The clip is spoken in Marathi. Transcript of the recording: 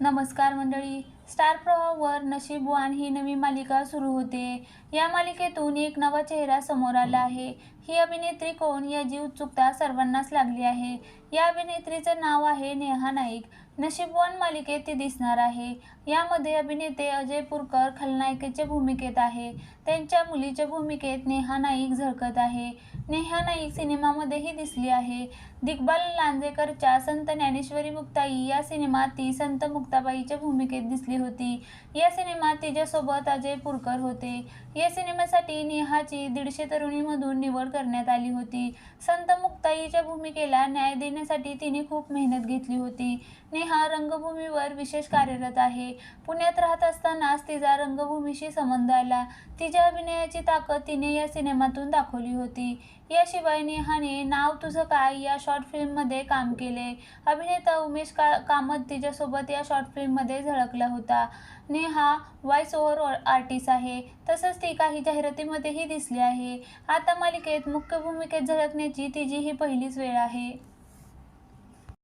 नमस्कार मंडळी. स्टार प्रवाहवर नशीबवान ही नवी मालिका सुरू होते. या मालिकेतून एक नवा चेहरा समोर आला आहे. ही अभिनेत्री कोण याची उत्सुकता सर्वांनाच लागली आहे. या अभिनेत्रीचं नाव आहे नेहा नाईक. नशीबवान मालिकेत ती दिसणार आहे. यामध्ये अभिनेते अजय पुरकर खलनायिकेच्या भूमिकेत आहे. त्यांच्या मुलीच्या भूमिकेत नेहा नाईक झळकत आहे. नेहा नाईक सिनेमामध्येही दिसली आहे. दिग्बाल लांजेकरच्या संत ज्ञानेश्वरी मुक्ताई या सिनेमात ती संत मुक्ताबाईच्या भूमिकेत दिसली होती. या सिनेमात तिच्यासोबत अजय पुरकर होते. या सिनेमासाठी नेहाची दीडशे तरुणीमधून निवड करण्यात आली होती. संत मुक्ताईच्या भूमिकेला न्याय देण्यासाठी तिने खूप मेहनत घेतली होती. नेहा रंगभूमीवर विशेष कार्यरत आहे. पुण्यात राहत असतानाच तिचा रंगभूमीशी संबंध आला. तिच्या अभिनयाची ताकद तिने या सिनेमातून दाखवली होती. याशिवाय नेहाने नाव तुझं काय या शॉर्ट फिल्ममध्ये काम केले. अभिनेता उमेश का कामत तिच्यासोबत या शॉर्ट फिल्ममध्ये झळकला होता. नेहा व्हॉइस ओव्हर आर्टिस्ट आहे. तसंच ती काही जाहिरातीमध्येही दिसली आहे. आता मालिकेत मुख्य भूमिकेत झळकण्याची तिची ही पहिलीच वेळ आहे.